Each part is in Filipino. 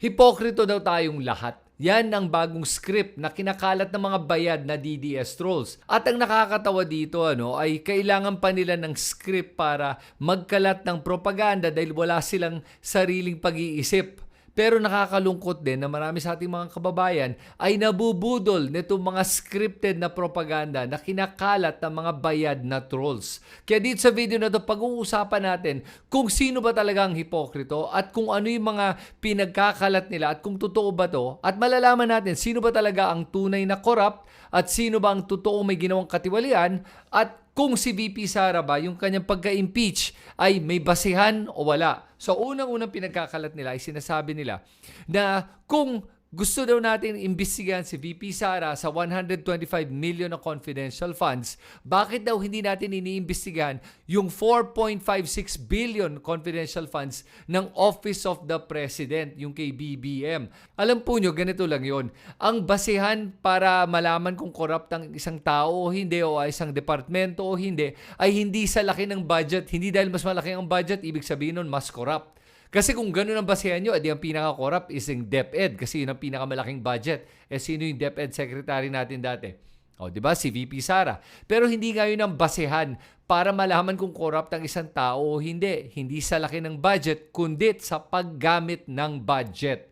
Hipokrito daw tayong lahat. Yan ang bagong script na kinakalat ng mga bayad na DDS trolls. At ang nakakatawa dito ano ay kailangan pa nila ng script para magkalat ng propaganda dahil wala silang sariling pag-iisip. Pero nakakalungkot din na marami sa ating mga kababayan ay nabubudol nitong mga scripted na propaganda na kinakalat ng mga bayad na trolls. Kaya dito sa video na to pag-uusapan natin kung sino ba talaga ang hipokrito at kung ano yung mga pinagkakalat nila at kung totoo ba to at malalaman natin sino ba talaga ang tunay na corrupt at sino ba ang totoo may ginawang katiwalian at kung si VP Sara ba, yung kanyang pagka-impeach ay may basihan o wala. So unang-unang pinagkakalat nila ay sinasabi nila na kung gusto daw natin imbestigahan si VP Sara sa 125 million na confidential funds, bakit daw hindi natin iniimbestigahan yung 4.56 billion confidential funds ng Office of the President, yung kay BBM? Alam po nyo, ganito lang yon. Ang basihan para malaman kung corrupt ang isang tao o hindi o isang departamento o hindi ay hindi sa laki ng budget. Hindi dahil mas malaki ang budget, ibig sabihin nun mas corrupt. Kasi kung ganun ang basehan nyo, edi ang pinaka-corrupt is yung DepEd kasi yun ang pinakamalaking budget. Eh sino yung DepEd secretary natin dati? O, di ba? Si VP Sara. Pero hindi nga yun ang basehan para malaman kung corrupt ang isang tao o hindi. Hindi sa laki ng budget, kundi sa paggamit ng budget.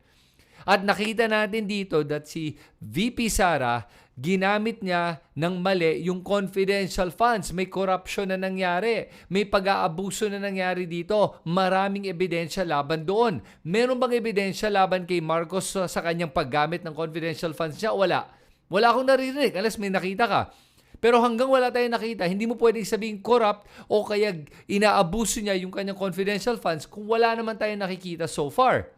At nakita natin dito that si VP Sara, ginamit niya ng mali yung confidential funds. May corruption na nangyari. May pag-aabuso na nangyari dito. Maraming ebidensya laban doon. Meron bang ebidensya laban kay Marcos sa, kanyang paggamit ng confidential funds niya? Wala. Wala akong naririnig unless may nakita ka. Pero hanggang wala tayong nakita, hindi mo pwedeng sabihin corrupt o kaya inaabuso niya yung kanyang confidential funds kung wala naman tayong nakikita so far.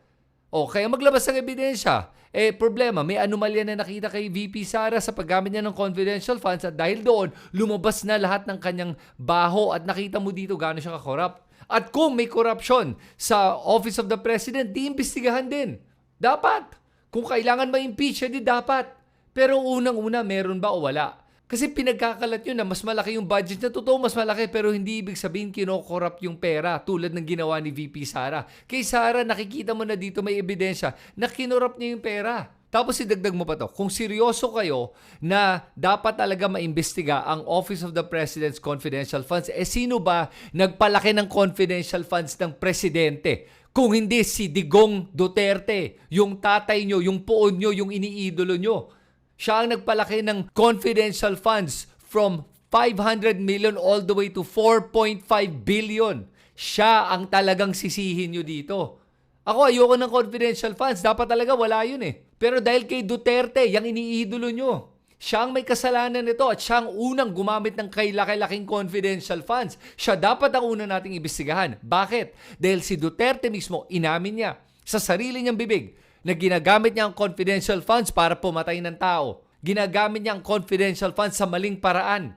O kaya maglabas ng ebidensya. Eh problema, may anomalya na nakita kay VP Sara sa paggamit niya ng confidential funds at dahil doon, lumabas na lahat ng kanyang baho at nakita mo dito gaano siya ka-corrupt. At kung may corruption sa Office of the President, di imbestigahan din. Dapat. Kung kailangan ma-impeach, di dapat. Pero unang-una, meron ba o wala? Kasi pinagkakalat yun na mas malaki yung budget na totoo mas malaki pero hindi ibig sabihin kinokorrupt yung pera tulad ng ginawa ni VP Sara. Kay Sara nakikita mo na dito may ebidensya na kinorrupt niya yung pera. Tapos idagdag mo pa to, kung seryoso kayo na dapat talaga maimbestiga ang Office of the President's Confidential Funds, eh sino ba nagpalaki ng confidential funds ng presidente? Kung hindi si Digong Duterte, yung tatay nyo, yung poon nyo, yung iniidolo nyo. Siya ang nagpalaki ng confidential funds from 500 million all the way to 4.5 billion. Siya ang talagang sisihin nyo dito. Ako ayoko ng confidential funds. Dapat talaga wala yun eh. Pero dahil kay Duterte, yung iniidolo nyo, siya ang may kasalanan nito at siya ang unang gumamit ng kailaki-laking confidential funds. Siya dapat ang una nating ibisigahan. Bakit? Dahil si Duterte mismo, inamin niya sa sarili niyang bibig na ginagamit niya ang confidential funds para pumatay ng tao. Ginagamit niya ang confidential funds sa maling paraan.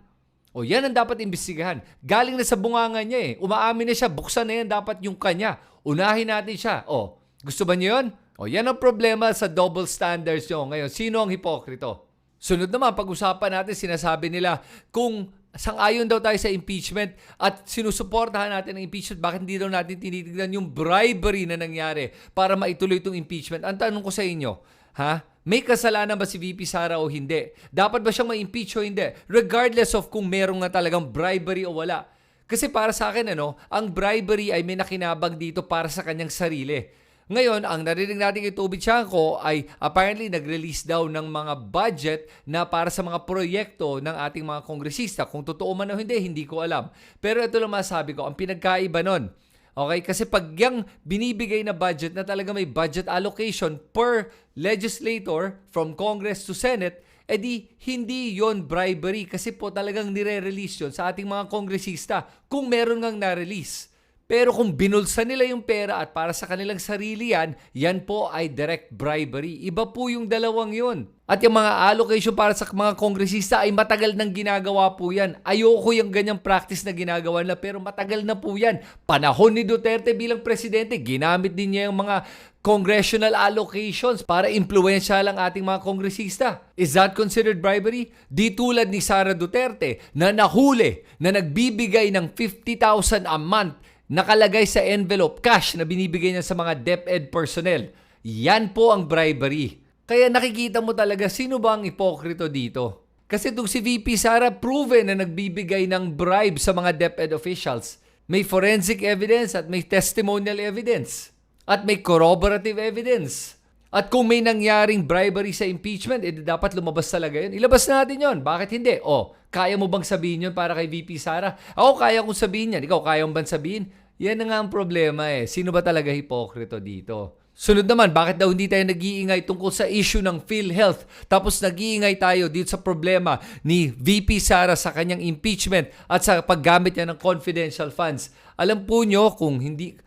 O yan ang dapat imbestigahan. Galing na sa bunganga niya eh. Umaamin na siya, buksan na yan dapat yung kanya. Unahin natin siya. O, gusto ba niyo yun? O yan ang problema sa double standards nyo ngayon. Sino ang hipokrito? Sunod naman, pag-usapan natin, sinasabi nila kung sang-ayon daw tayo sa impeachment at sinusuportahan natin ang impeachment, bakit hindi daw natin tinitignan yung bribery na nangyari para maituloy itong impeachment? Ang tanong ko sa inyo, ha? May kasalanan ba si VP Sara o hindi? Dapat ba siyang ma-impeach o hindi? Regardless of kung meron nga talagang bribery o wala. Kasi para sa akin, ano, ang bribery ay may nakinabang dito para sa kanyang sarili. Ngayon, ang narinig natin kay Toby Chanko ay apparently nag-release daw ng mga budget na para sa mga proyekto ng ating mga kongresista. Kung totoo man o hindi, hindi ko alam. Pero ito lang masabi ko, ang pinagkaiba nun, Okay? Kasi pag yung binibigay na budget na talaga may budget allocation per legislator from Congress to Senate, edi hindi yon bribery kasi po talagang nire-release yon sa ating mga kongresista kung meron ngang na-release. Pero kung binulsa nila yung pera at para sa kanilang sarili yan, yan po ay direct bribery. Iba po yung dalawang yun. At yung mga allocation para sa mga kongresista ay matagal nang ginagawa po yan. Ayoko yung ganyang practice na ginagawa nila pero matagal na po yan. Panahon ni Duterte bilang presidente, ginamit din niya yung mga congressional allocations para impluensya lang ating mga kongresista. Is that considered bribery? Di tulad ni Sara Duterte na nahuli na nagbibigay ng 50,000 a month nakalagay sa envelope cash na binibigay niya sa mga DepEd personnel. Yan po ang bribery. Kaya nakikita mo talaga sino ba ang ipokrito dito. Kasi itong si VP Sara proven na nagbibigay ng bribe sa mga DepEd officials. May forensic evidence at may testimonial evidence. At may corroborative evidence. At kung may nangyaring bribery sa impeachment, eh dapat lumabas talaga yun. Ilabas natin yon. Bakit hindi? O, kaya mo bang sabihin yun para kay VP Sara? Ako kaya kong sabihin yan. Ikaw kaya mo bang sabihin? Yan na nga ang problema eh. Sino ba talaga hipokrito dito? Sunod naman, bakit daw hindi tayo nag-iingay tungkol sa issue ng PhilHealth? Tapos nag-iingay tayo dito sa problema ni VP Sara sa kanyang impeachment at sa paggamit niya ng confidential funds. Alam po nyo kung hindi...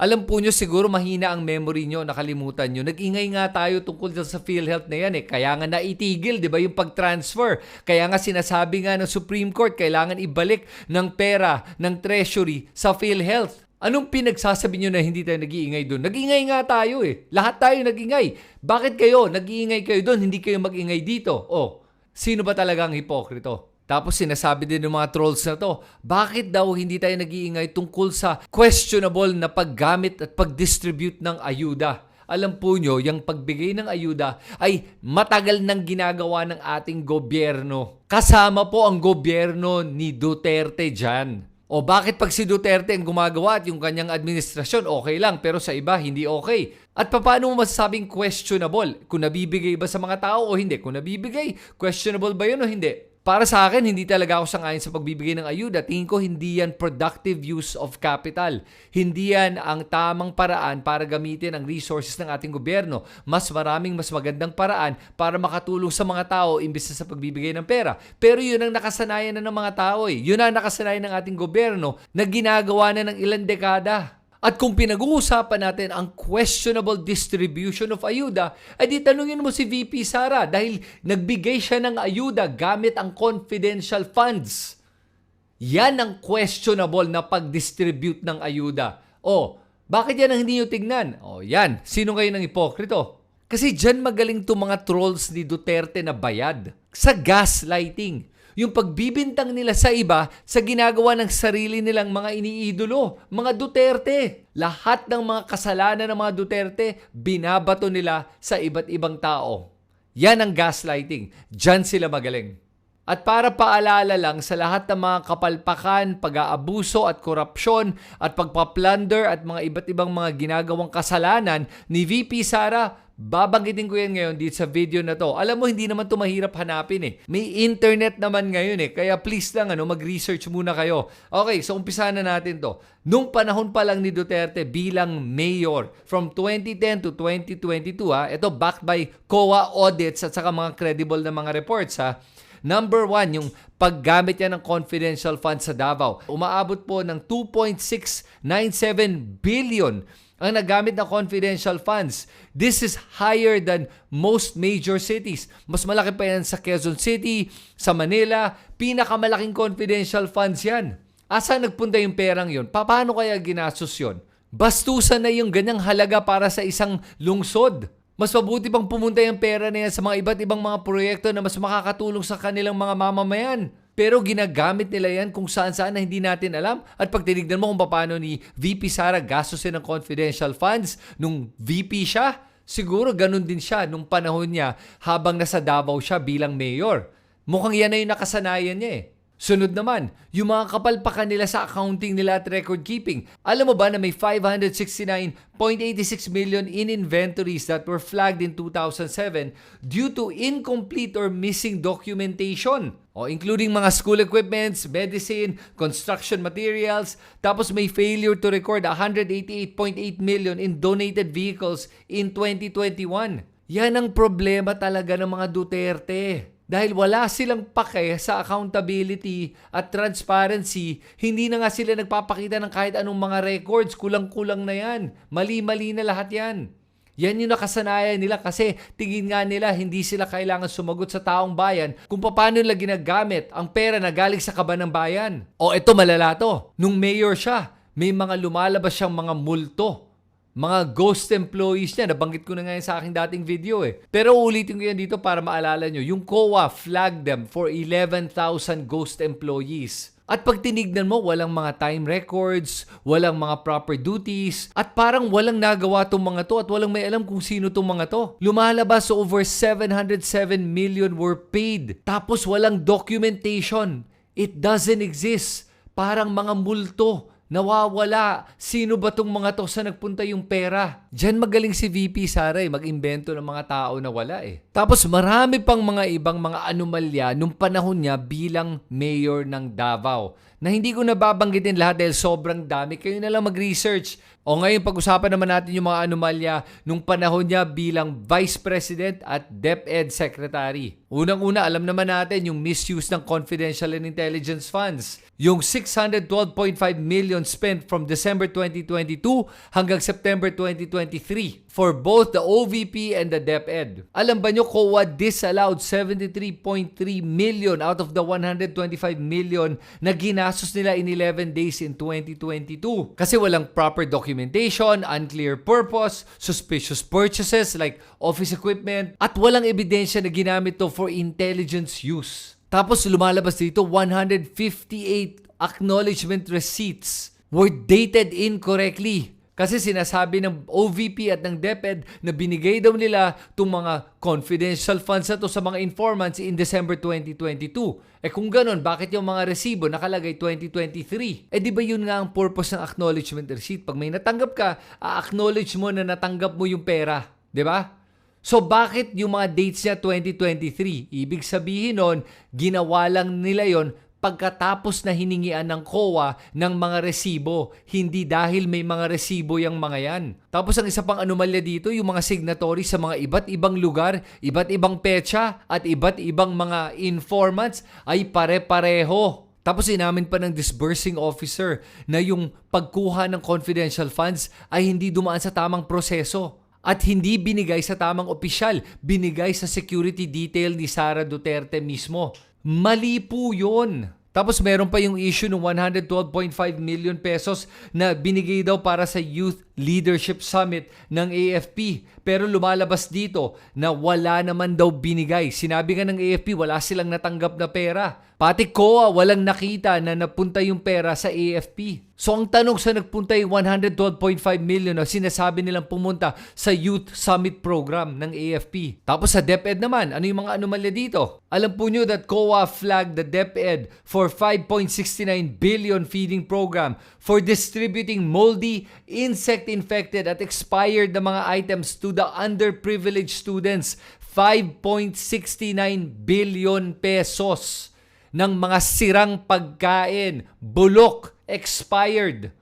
Alam po nyo siguro mahina ang memory nyo, nakalimutan nyo. Nag-ingay nga tayo tungkol sa PhilHealth na yan eh. Kaya nga naitigil, di ba, yung pag-transfer. Kaya nga sinasabi nga ng Supreme Court, kailangan ibalik ng pera ng Treasury sa PhilHealth. Anong pinagsasabi nyo na hindi tayo nag-iingay doon? Nag-iingay nga tayo eh. Lahat tayo nag-ingay. Bakit kayo? Nag-iingay kayo doon, hindi kayo mag-ingay dito. Oh, sino ba talagang hipokrito? Tapos sinasabi din ng mga trolls na to, bakit daw hindi tayo nag-iingay tungkol sa questionable na paggamit at pag-distribute ng ayuda? Alam po nyo, yung pagbigay ng ayuda ay matagal nang ginagawa ng ating gobyerno. Kasama po ang gobyerno ni Duterte dyan. O bakit pag si Duterte ang gumagawa at yung kanyang administrasyon okay lang pero sa iba hindi okay? At paano mo masasabing questionable? Kung nabibigay ba sa mga tao o hindi? Kung nabibigay, questionable ba yun o hindi? Para sa akin, hindi talaga ako sangayon sa pagbibigay ng ayuda. Tingin ko hindi yan productive use of capital. Hindi yan ang tamang paraan para gamitin ang resources ng ating gobyerno. Mas maraming mas magandang paraan para makatulong sa mga tao imbis na sa pagbibigay ng pera. Pero yun ang nakasanayan na ng mga tao eh. Yun ang nakasanayan ng ating gobyerno na ginagawa na ng ilang dekada. At kung pinag-uusapan natin ang questionable distribution of ayuda, ay di tanungin mo si VP Sara dahil nagbigay siya ng ayuda gamit ang confidential funds. Yan ang questionable na pag-distribute ng ayuda. O, bakit yan ang hindi nyo tignan? O, yan. Sino kayo ng ipokrito? Kasi dyan magaling to mga trolls ni Duterte na bayad. Sa gaslighting yung pagbibintang nila sa iba sa ginagawa ng sarili nilang mga iniidolo, mga Duterte. Lahat ng mga kasalanan ng mga Duterte, binabato nila sa iba't ibang tao. Yan ang gaslighting. Diyan sila magaling. At para paalala lang sa lahat ng mga kapalpakan, pag-aabuso at korupsyon at pagpa-plunder at mga iba't ibang mga ginagawang kasalanan ni VP Sara, babanggitin ko yan ngayon dito sa video na to. Alam mo, hindi naman to mahirap hanapin eh. May internet naman ngayon eh. Kaya please lang, ano, mag-research muna kayo. Okay, so umpisa na natin to. Nung panahon pa lang ni Duterte bilang mayor from 2010 to 2022 ha, ito backed by COA audits at saka mga credible na mga reports ha. Number one, yung paggamit niya ng confidential funds sa Davao. Umaabot po ng 2.697 billion ang nagamit na confidential funds. This is higher than most major cities. Mas malaki pa yan sa Quezon City, sa Manila. Pinakamalaking confidential funds yan. Asa nagpunta yung perang yon? Paano kaya ginastos yon? Bastusan na yung ganyang halaga para sa isang lungsod. Mas mabuti pang pumunta yung pera na yan sa mga iba't ibang mga proyekto na mas makakatulong sa kanilang mga mamamayan. Pero ginagamit nila yan kung saan saan na hindi natin alam. At pag tinignan mo kung paano ni VP Sara gastusin ng confidential funds nung VP siya, siguro ganun din siya nung panahon niya habang nasa Davao siya bilang mayor. Mukhang yan na yung nakasanayan niya eh. Sunod naman, yung mga kapalpakan nila sa accounting nila at record keeping. Alam mo ba na may 569.86 million in inventories that were flagged in 2007 due to incomplete or missing documentation? O including mga school equipments, medicine, construction materials, tapos may failure to record 188.8 million in donated vehicles in 2021. Yan ang problema talaga ng mga Duterte. Dahil wala silang pake sa accountability at transparency, hindi na nga sila nagpapakita ng kahit anong mga records. Kulang-kulang na yan. Mali-mali na lahat yan. Yan yung nakasanayan nila kasi tingin nga nila hindi sila kailangan sumagot sa taong bayan kung paano nila ginagamit ang pera na galing sa kaban ng bayan. O ito malala to, nung mayor siya, may mga lumalabas siyang mga multo mga ghost employees niya. Nabanggit ko na ngayon sa aking dating video eh. Pero ulitin ko yan dito para maalala nyo. Yung COA flagged them for 11,000 ghost employees. At pag tinignan mo, walang mga time records, walang mga proper duties, at parang walang nagawa tong mga to at walang may alam kung sino tong mga to. Lumalabas over 707 million were paid. Tapos walang documentation. It doesn't exist. Parang mga multo. Nawawala. Sino ba tong mga to sa nagpunta yung pera? Diyan magaling si VP Sara eh, mag-imbento ng mga tao na wala eh. Tapos marami pang mga ibang mga anomalya nung panahon niya bilang mayor ng Davao na hindi ko nababanggitin lahat dahil sobrang dami. Kayo na lang mag-research. O ngayon, pag-usapan naman natin yung mga anomalya nung panahon niya bilang Vice President at DepEd Secretary. Unang-una, alam naman natin yung misuse ng confidential and intelligence funds. Yung 612.5 million spent from December 2022 hanggang September 2023 for both the OVP and the DepEd. Alam ba nyo, COA disallowed 73.3 million out of the 125 million na ginastos nila in 11 days in 2022. Kasi walang proper documentation, unclear purpose, suspicious purchases like office equipment, at walang ebidensya na ginamit to for intelligence use. Tapos lumalabas dito 158 acknowledgement receipts were dated incorrectly. Kasi sinasabi ng OVP at ng DepEd na binigay daw nila itong mga confidential funds na to sa mga informants in December 2022. Eh kung ganun, bakit yung mga resibo nakalagay 2023? Eh di ba yun nga ang purpose ng acknowledgement receipt? Pag may natanggap ka, a-acknowledge mo na natanggap mo yung pera. Ba? So bakit yung mga dates niya 2023? Ibig sabihin nun, ginawa lang nila yon pagkatapos na hiningian ng COA ng mga resibo, hindi dahil may mga resibo yung mga yan. Tapos ang isa pang anomalya dito, yung mga signatory sa mga iba't ibang lugar, iba't ibang petsa, at iba't ibang mga informants ay pare-pareho. Tapos inamin pa ng disbursing officer na yung pagkuha ng confidential funds ay hindi dumaan sa tamang proseso at hindi binigay sa tamang opisyal, binigay sa security detail ni Sara Duterte mismo. Mali po yun. Tapos meron pa yung issue ng 112.5 million pesos na binigay daw para sa Youth Leadership Summit ng AFP. Pero lumalabas dito na wala naman daw binigay. Sinabi nga ng AFP wala silang natanggap na pera. Pati COA walang nakita na napunta yung pera sa AFP. So ang tanong sa nagpunta yung 112.5 million na sinasabi nilang pumunta sa Youth Summit Program ng AFP. Tapos sa DepEd naman, ano yung mga anomalya dito? Alam po nyo that COA flagged the DepEd for 5.69 billion feeding program for distributing moldy, insect-infected at expired na mga items to the underprivileged students. 5.69 billion pesos ng mga sirang pagkain, bulok, expired.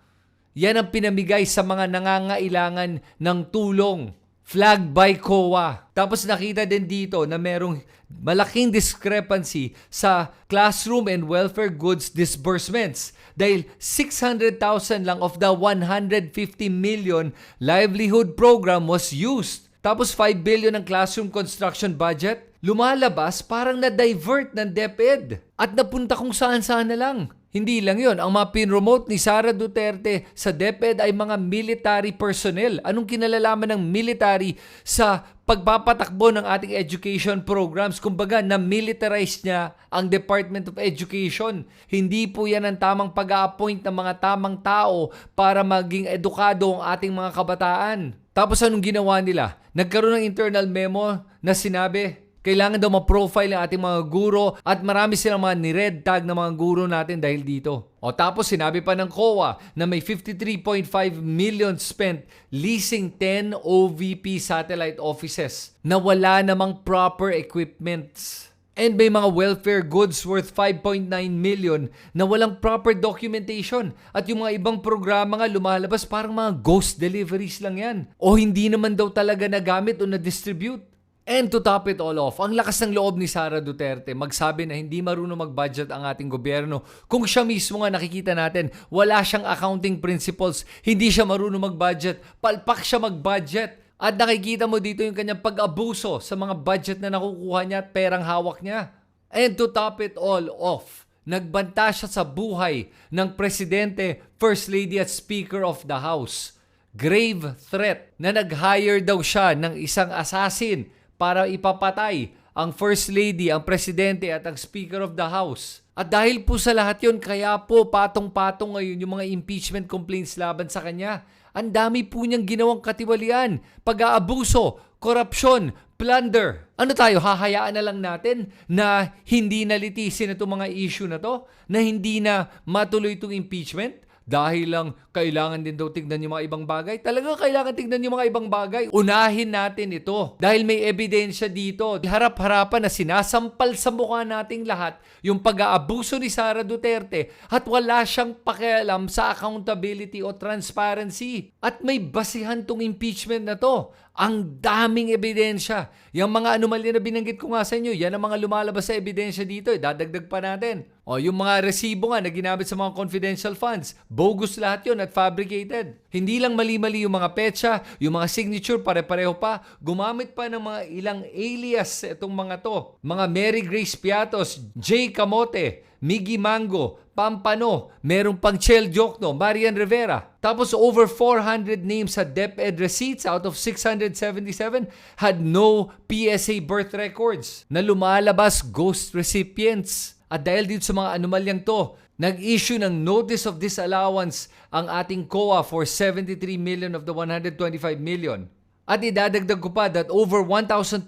Yan ang pinamigay sa mga nangangailangan ng tulong. Flag by COA. Tapos nakita din dito na merong malaking discrepancy sa classroom and welfare goods disbursements dahil 600,000 lang of the 150 million livelihood program was used. Tapos 5 billion ang classroom construction budget. Lumalabas parang na-divert ng DepEd at napunta kung saan-saan na lang. Hindi lang yon ang mga pinromote ni Sara Duterte sa DepEd ay mga military personnel. Anong kinalalaman ng military sa pagpapatakbo ng ating education programs? Kumbaga, na-militarize niya ang Department of Education. Hindi po yan ang tamang pag-appoint ng mga tamang tao para maging edukado ang ating mga kabataan. Tapos anong ginawa nila? Nagkaroon ng internal memo na sinabi, kailangan daw ma-profile ang ating mga guro at marami silang mga ni-red tag na mga guro natin dahil dito. O tapos sinabi pa ng COA na may 53.5 million spent leasing 10 OVP satellite offices na wala namang proper equipments. And may mga welfare goods worth 5.9 million na walang proper documentation. At yung mga ibang programa nga lumalabas parang mga ghost deliveries lang yan. O hindi naman daw talaga nagamit o na-distribute. And to top it all off, ang lakas ng loob ni Sara Duterte magsabi na hindi marunong mag-budget ang ating gobyerno. Kung siya mismo nga nakikita natin, wala siyang accounting principles, hindi siya marunong mag-budget, palpak siya mag-budget. At nakikita mo dito yung kanyang pag-abuso sa mga budget na nakukuha niya at perang hawak niya. And to top it all off, nagbanta siya sa buhay ng presidente, first lady at speaker of the house. Grave threat na nag-hire daw siya ng isang assassin para ipapatay ang First Lady, ang Presidente at ang Speaker of the House. At dahil po sa lahat yon, kaya po patong-patong ngayon yung mga impeachment complaints laban sa kanya. Ang dami po niyang ginawang katiwalian, pag-aabuso, korupsyon, plunder. Ano tayo, hahayaan na lang natin na hindi nalitisin itong mga issue na to? Na hindi na matuloy itong impeachment? Dahil lang kailangan din daw tignan yung mga ibang bagay. Talaga kailangan tignan yung mga ibang bagay. Unahin natin ito. Dahil may ebidensya dito. Harap-harapan na sinasampal sa mukha nating lahat yung pag-aabuso ni Sara Duterte at wala siyang pakialam sa accountability o transparency. At may basihan tong impeachment na to. Ang daming ebidensya. Yung mga anomalya na binanggit ko nga sa inyo, yan ang mga lumalabas sa ebidensya dito. Eh. Dadagdag pa natin. O, yung mga resibo nga na ginamit sa mga confidential funds, bogus lahat yon at fabricated. Hindi lang mali-mali yung mga petsa, yung mga signature pare-pareho pa. Gumamit pa ng mga ilang alias itong mga to. Mga Mary Grace Piatos, Jay Camote, Miggy Mango, Pampano, meron pang Chel Jokno, Marian Rivera. Tapos over 400 names sa DepEd receipts out of 677 had no PSA birth records na lumalabas ghost recipients. At dahil dito sa mga anomalyang to, nag-issue ng notice of disallowance ang ating COA for 73 million of the 125 million. At idadagdag ko pa that over 1,200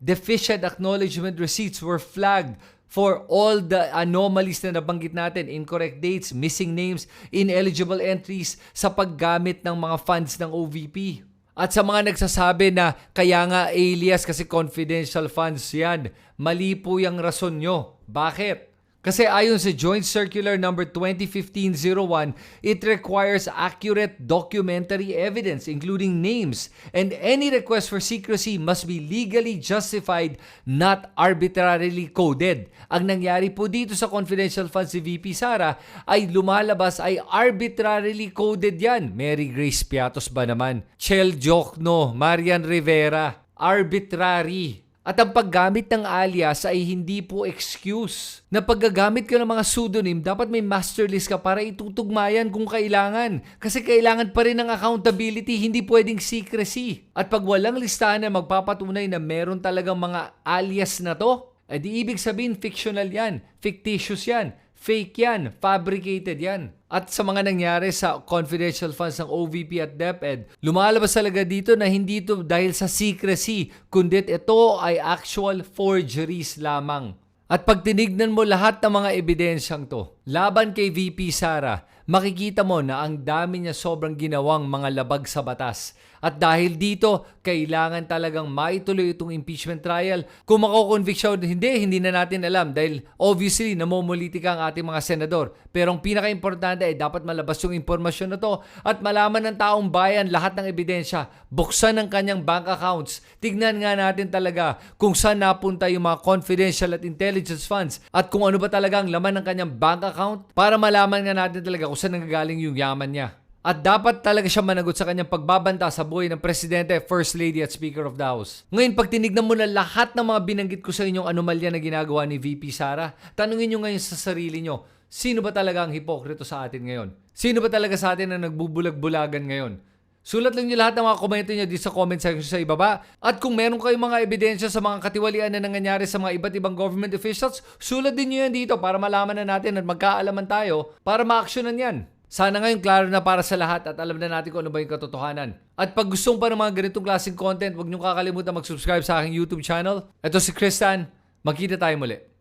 deficient acknowledgement receipts were flagged for all the anomalies na nabanggit natin, incorrect dates, missing names, ineligible entries sa paggamit ng mga funds ng OVP. At sa mga nagsasabi na kaya nga alias kasi confidential funds yan, mali po yung rason nyo. Bakit? Kasi ayon sa Joint Circular number 2015-01, it requires accurate documentary evidence including names and any request for secrecy must be legally justified, not arbitrarily coded. Ang nangyari po dito sa confidential funds si VP Sara ay lumalabas ay arbitrarily coded yan. Mary Grace Piatos ba naman? Chel Jokno, Marian Rivera, arbitrary. At ang paggamit ng alias ay hindi po excuse. Na paggagamit ka ng mga pseudonym, dapat may master list ka para itutugmayan kung kailangan. Kasi kailangan pa rin ng accountability, hindi pwedeng secrecy. At pag walang listahan na magpapatunay na meron talagang mga alias na to, eh di ibig sabihin fictional yan, fictitious yan, fake yan, fabricated yan. At sa mga nangyari sa confidential funds ng OVP at DepEd, lumalabas talaga dito na hindi ito dahil sa secrecy, kundi ito ay actual forgeries lamang. At pag tinignan mo lahat ng mga ebidensyang to, laban kay VP Sara, makikita mo na ang dami niya sobrang ginawang mga labag sa batas. At dahil dito, kailangan talagang maituloy itong impeachment trial. Kung makoconvict siya o hindi, hindi na natin alam dahil obviously namumulitika ang ating mga senador. Pero ang pinaka-importante ay dapat malabas yung impormasyon na to at malaman ng taong bayan lahat ng ebidensya. Buksan ang kanyang bank accounts. Tignan nga natin talaga kung saan napunta yung mga confidential at intelligence funds at kung ano ba talaga ang laman ng kanyang bank account para malaman nga natin talaga kung saan nanggagaling yung yaman niya. At dapat talaga siya managot sa kanyang pagbabanta sa buhay ng Presidente, First Lady at Speaker of the House. Ngayon, pag tinignan mo na lahat ng mga binanggit ko sa inyong anomalya na ginagawa ni VP Sara, tanungin nyo ngayon sa sarili nyo, sino ba talaga ang hipokrito sa atin ngayon? Sino ba talaga sa atin ang nagbubulag-bulagan ngayon? Sulat lang niyo lahat ng mga komento niyo dito sa comment section sa ibaba. At kung meron kayong mga ebidensya sa mga katiwalian na nangyayari sa mga iba't ibang government officials, sulat din niyo yan dito para malaman na natin at magkaalaman tayo para ma-actionan yan. Sana ngayon klaro na para sa lahat at alam na natin kung ano ba yung katotohanan. At pag gustong pa ng mga ganitong klaseng content, huwag niyo kakalimutan mag-subscribe sa aking YouTube channel. Ito si Kristan. Magkita tayo muli.